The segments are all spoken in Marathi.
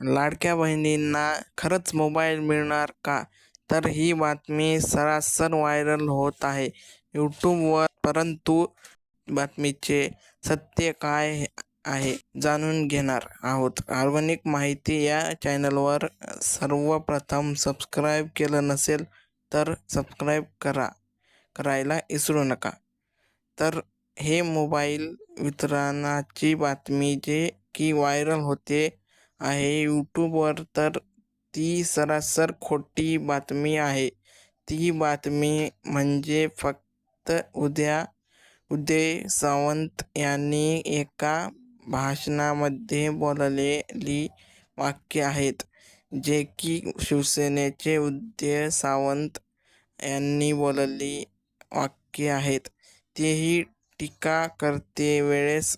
लाडक्या बहिणींना खरंच मोबाईल मिळणार का? तर ही बातमी सरासर व्हायरल होत आहे. यूट्यूबवर परंतु बातमीचे सत्य काय आहे जाणून घेणार आहोत. कार्बनिक माहिती या चॅनलवर सर्वप्रथम सबस्क्राईब केलं नसेल तर सबस्क्राईब करा. करायला विसरू नका. तर हे मोबाईल वितरणाची बातमी जे की व्हायरल होते आहे. यूट्यूबवर तर ती सरासर खोटी बातमी आहे. ती बातमी म्हणजे फक्त उद्या उदय सावंत यांनी एका भाषणामध्ये बोललेली वाक्य आहेत जे की शिवसेनेचे उदय सावंत यांनी बोललेली वाक्य आहेत. तेही टीका करते वेळेस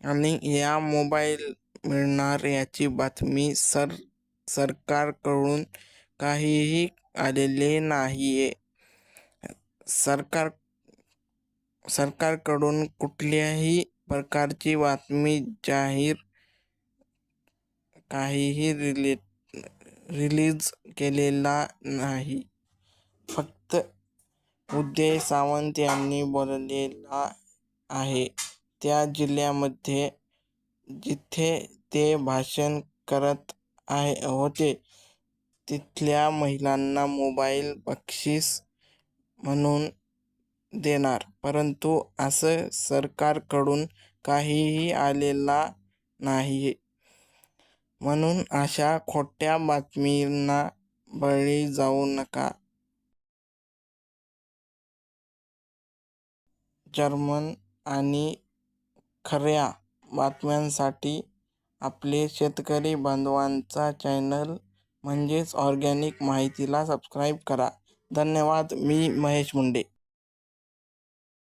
आणि या मोबाईल मिळणार याची बातमी सर सरकारकडून काहीही आलेले नाही आहे सरकार सरकारकडून कुठल्याही प्रकारची बातमी जाहीर काहीही रिली रिलीज केलेला नाही. फक्त उदय सावंत यांनी बोललेला आहे. त्या जिल्ह्यामध्ये जिथे ते भाषण करत आहे होते. तिथल्या महिलांना मोबाईल बक्षीस म्हणून देणार. परंतु असं सरकारकडून काहीही आलेला नाही. म्हणून अशा खोट्या बातमींना बळी जाऊ नका. जर्मन आणि खऱ्या बातम्यांसाठी आपले शेतकरी बांधवांचा चॅनल म्हणजेच ऑर्गॅनिक माहितीला सबस्क्राईब करा. धन्यवाद. मी महेश मुंडे.